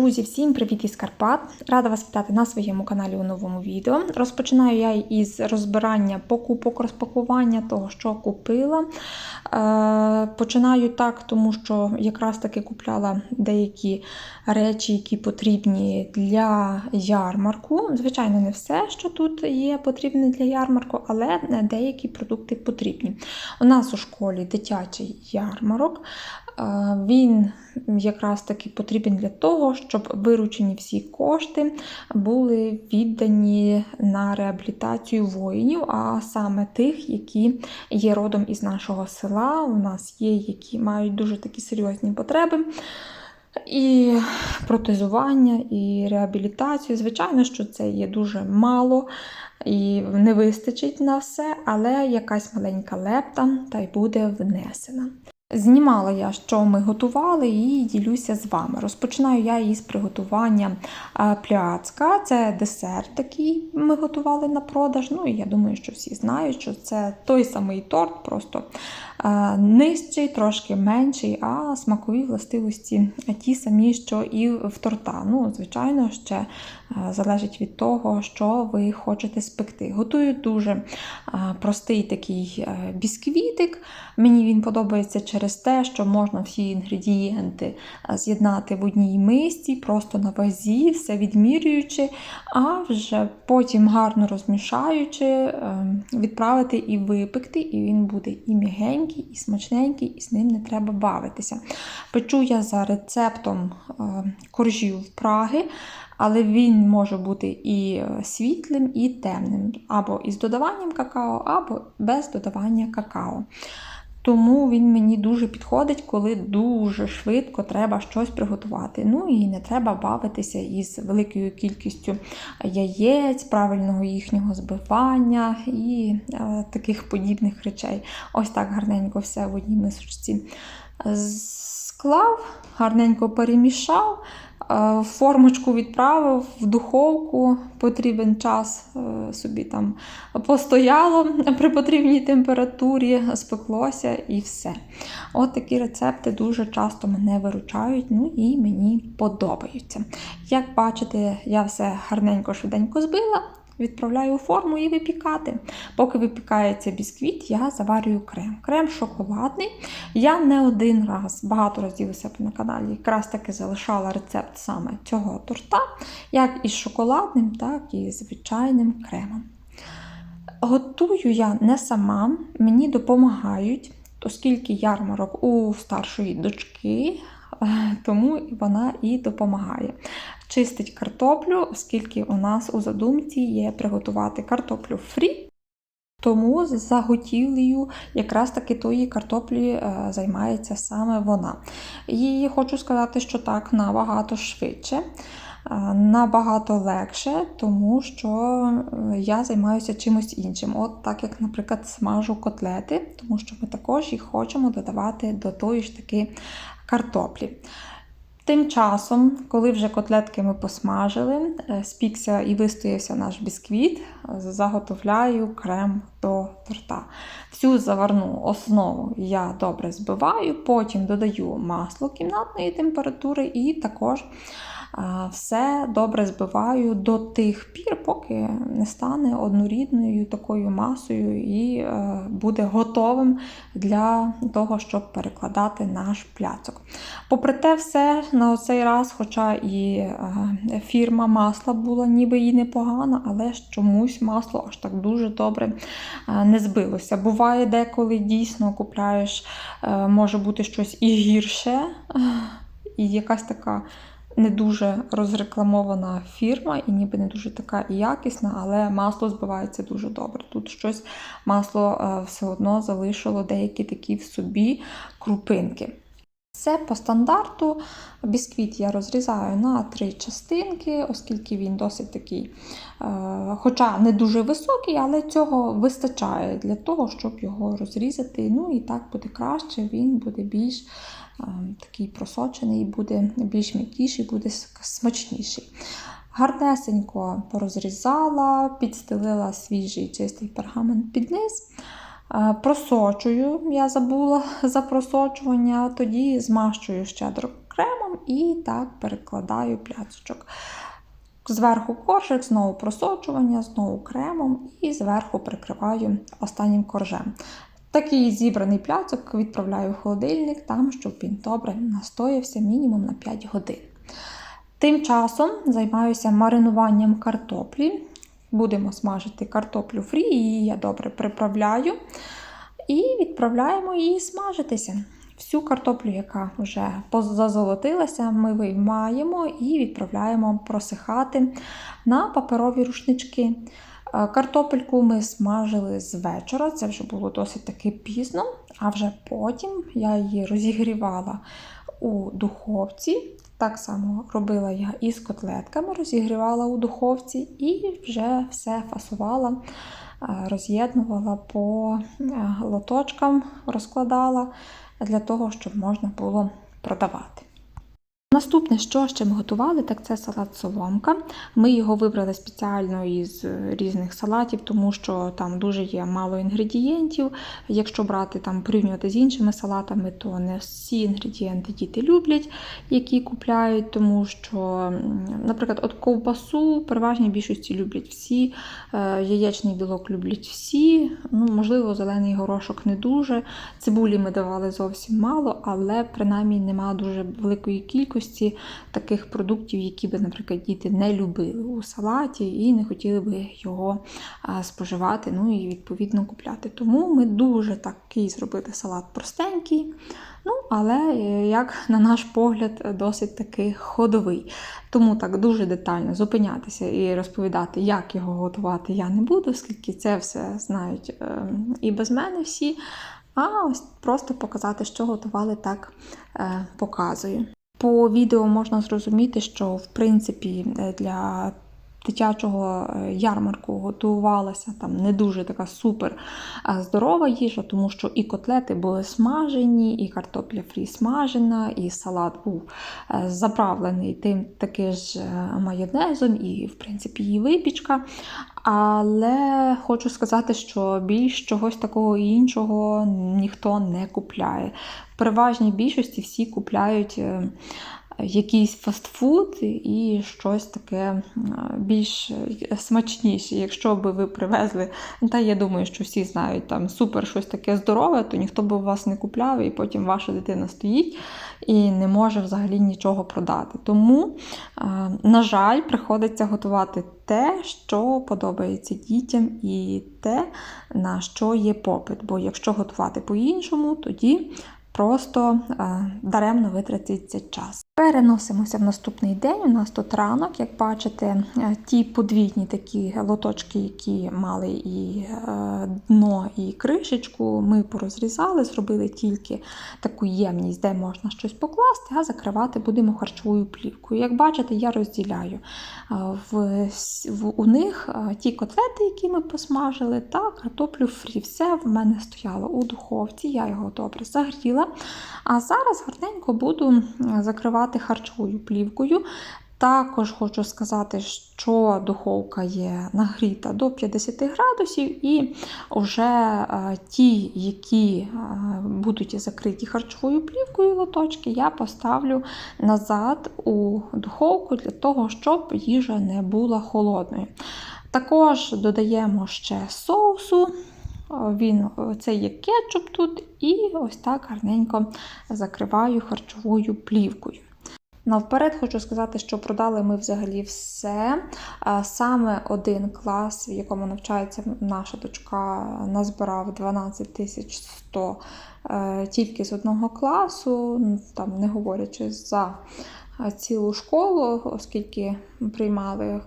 Друзі, всім привіт із Карпат! Рада вас вітати на своєму каналі у новому відео. Розпочинаю я із розбирання покупок, розпакування того, що купила. Е, Починаю так, тому що якраз таки купляла деякі речі, які потрібні для ярмарку. Звичайно, не все, що тут є, потрібне для ярмарку, але деякі продукти потрібні. У нас у школі дитячий ярмарок. Він якраз таки потрібен для того, щоб виручені всі кошти були віддані на реабілітацію воїнів, а саме тих, які є родом із нашого села. У нас є, які мають дуже такі серйозні потреби. І протезування, і реабілітацію. Звичайно, що це є дуже мало і не вистачить на все, але якась маленька лепта та й буде внесена. Знімала я, що ми готували, і ділюся з вами. Розпочинаю я із приготування пляцка. Це десерт, який ми готували на продаж. Ну і я думаю, що всі знають, що це той самий торт, просто нижчий, трошки менший, а смакові властивості ті самі, що і в торта. Ну, звичайно, ще залежить від того, що ви хочете спекти. Готую дуже простий такий е, бісквітик. Мені він подобається через те, що можна всі інгредієнти е, з'єднати в одній мисці, просто на вазі, все відмірюючи, а вже потім гарно розмішаючи, е, відправити і випекти, і він буде і м'ягенький, і смачненький, і з ним не треба бавитися. Печу я за рецептом е, коржів Праги. Але він може бути і е, світлим, і темним, або із додаванням какао, або без додавання какао. Тому він мені дуже підходить, коли дуже швидко треба щось приготувати. Ну і не треба бавитися із великою кількістю яєць, правильного їхнього збивання і е, таких подібних речей. Ось так гарненько все в одній мисочці склав, гарненько перемішав. е, Формочку відправив в духовку, потрібен час е, собі там постояло при потрібній температурі, спеклося і все. От такі рецепти дуже часто мене виручають, ну і мені подобаються. Як бачите, я все гарненько швиденько збила. Відправляю у форму і випікати. Поки випікається бісквіт, я заварюю крем. Крем шоколадний. Я не один раз, багато разів у себе на каналі, якраз таки залишала рецепт саме цього торта, як із шоколадним, так і звичайним кремом. Готую я не сама, мені допомагають, оскільки ярмарок у старшої дочки, тому вона і допомагає. Чистить картоплю, оскільки у нас у задумці є приготувати картоплю фрі. Тому з заготівлею якраз таки тої картоплі е, займається саме вона. І хочу сказати, що так набагато швидше, е, набагато легше, тому що е, я займаюся чимось іншим. От так як, наприклад, смажу котлети, тому що ми також їх хочемо додавати до тої ж таки картоплі. Тим часом, коли вже котлетки ми посмажили, е, спікся і вистоявся наш бісквіт, заготовляю крем до торта. Всю заварну основу я добре збиваю, потім додаю масло кімнатної температури і також все добре збиваю до тих пір, поки не стане однорідною такою масою і е, буде готовим для того, щоб перекладати наш пляцок. Попри те, все на цей раз, хоча і е, фірма масла була ніби і непогана, але чомусь масло аж так дуже добре е, не збилося. Буває, деколи дійсно купляєш, може бути щось і гірше, і якась така не дуже розрекламована фірма, і ніби не дуже така і якісна, але масло збивається дуже добре. Тут щось масло е, все одно залишило деякі такі в собі крупинки. Це по стандарту. Бісквіт я розрізаю на три частинки, оскільки він досить такий, е, хоча не дуже високий, але цього вистачає для того, щоб його розрізати. Ну і так буде краще, він буде більш такий просочений, буде більш м'якіший, буде смачніший. Гарнесенько порозрізала, підстелила свіжий чистий пергамент під низ. Просочую, я забула за просочування, тоді змащую щедро кремом і так перекладаю пляцочок. Зверху коржик, знову просочування, знову кремом і зверху прикриваю останнім коржем. Такий зібраний пляцок відправляю в холодильник, там, щоб він добре настоявся мінімум на 5 годин. Тим часом займаюся маринуванням картоплі. Будемо смажити картоплю фрі, її я добре приправляю. І відправляємо її смажитися. Всю картоплю, яка вже зазолотилася, ми виймаємо і відправляємо просихати на паперові рушнички. Картопельку ми смажили з вечора, це вже було досить таки пізно, а вже потім я її розігрівала у духовці. Так само робила я і з котлетками, розігрівала у духовці і вже все фасувала, роз'єднувала по лоточкам, розкладала для того, щоб можна було продавати. Наступне, що ще ми готували, так це салат соломка. Ми його вибрали спеціально із різних салатів, тому що там дуже є мало інгредієнтів. Якщо брати там порівнювати з іншими салатами, то не всі інгредієнти діти люблять, які купляють, тому що, наприклад, от ковбасу переважній більшості люблять всі, е, яєчний білок люблять всі. Ну, можливо, зелений горошок не дуже. Цибулі ми давали зовсім мало, але принаймні немає дуже великої кількості таких продуктів, які би, наприклад, діти не любили у салаті і не хотіли би його споживати, ну і відповідно купляти. Тому ми дуже такий зробили салат простенький. Ну, але, е, як на наш погляд, досить таки ходовий. Тому так дуже детально зупинятися і розповідати, як його готувати, я не буду, оскільки це все знають е, і без мене всі. А ось просто показати, що готували, так е, показую. По відео можна зрозуміти, що в принципі е, для дитячого е, ярмарку готувалася там не дуже така супер е, здорова їжа, тому що і котлети були смажені, і картопля фрі смажена, і салат був е, заправлений тим таки ж майонезом, і, в принципі, її випічка. Але хочу сказати, що більш чогось такого іншого ніхто не купляє. В переважній більшості всі купляють якийсь фастфуд і щось таке е, більш смачніше. Якщо би ви привезли, та я думаю, що всі знають там супер щось таке здорове, то ніхто би вас не купляв, і потім ваша дитина стоїть і не може взагалі нічого продати. Тому, е, на жаль, приходиться готувати те, що подобається дітям, і те, на що є попит. Бо якщо готувати по-іншому, тоді просто е, даремно витратиться час. Переносимося в наступний день. У нас тут ранок, як бачите, е, ті подвійні такі лоточки, які мали і е, дно, і кришечку, ми порозрізали, зробили тільки таку ємність, де можна щось покласти, а закривати будемо харчовою плівкою. Як бачите, я розділяю е, в, в, у них ті котлети, які ми посмажили, та картоплю фрі. Все в мене стояло у духовці, я його добре загріла. А зараз гарненько буду закривати харчовою плівкою. Також хочу сказати, що духовка є нагріта до 50 градусів, і вже е, ті, які е, будуть закриті харчовою плівкою лоточки, я поставлю назад у духовку для того, щоб їжа не була холодною. Також додаємо ще соусу. Він, Це є кетчуп тут, і ось так гарненько закриваю харчовою плівкою. Навперед хочу сказати, що продали ми взагалі все. Саме один клас, в якому навчається наша дочка, назбирав 12 100 е, тільки з одного класу, там не говорячи за цілу школу, оскільки приймали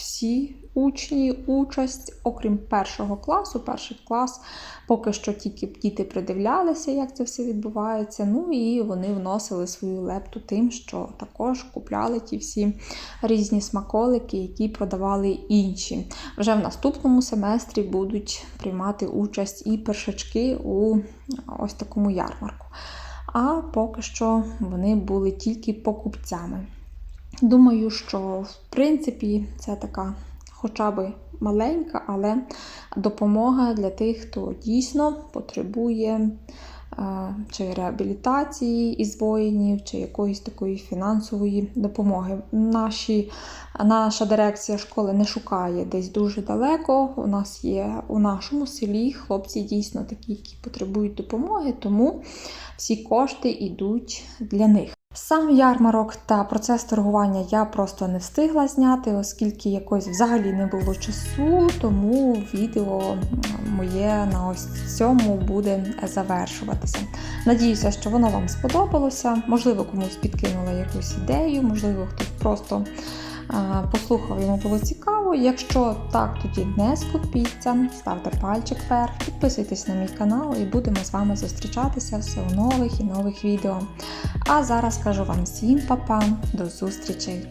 всі учні участь, окрім першого класу. Перший клас поки що тільки діти придивлялися, як це все відбувається. Ну і вони вносили свою лепту тим, що також купляли ті всі різні смаколики, які продавали інші. Вже в наступному семестрі будуть приймати участь і першачки у ось такому ярмарку. А поки що вони були тільки покупцями. Думаю, що в принципі це така хоча б маленька, але допомога для тих, хто дійсно потребує е, чи реабілітації із воїнів, чи якоїсь такої фінансової допомоги. Наші, наша дирекція школи не шукає десь дуже далеко. У нас є у нашому селі хлопці дійсно такі, які потребують допомоги, тому всі кошти йдуть для них. Сам ярмарок та процес торгування я просто не встигла зняти, оскільки якось взагалі не було часу, тому відео моє на ось цьому буде завершуватися. Надіюся, що воно вам сподобалося. Можливо, комусь підкинула якусь ідею, можливо, хтось просто послухав, йому було цікаво. Якщо так, тоді не скупіться, ставте пальчик вверх, підписуйтесь на мій канал і будемо з вами зустрічатися все у нових і нових відео. А зараз кажу вам всім па-па, до зустрічей!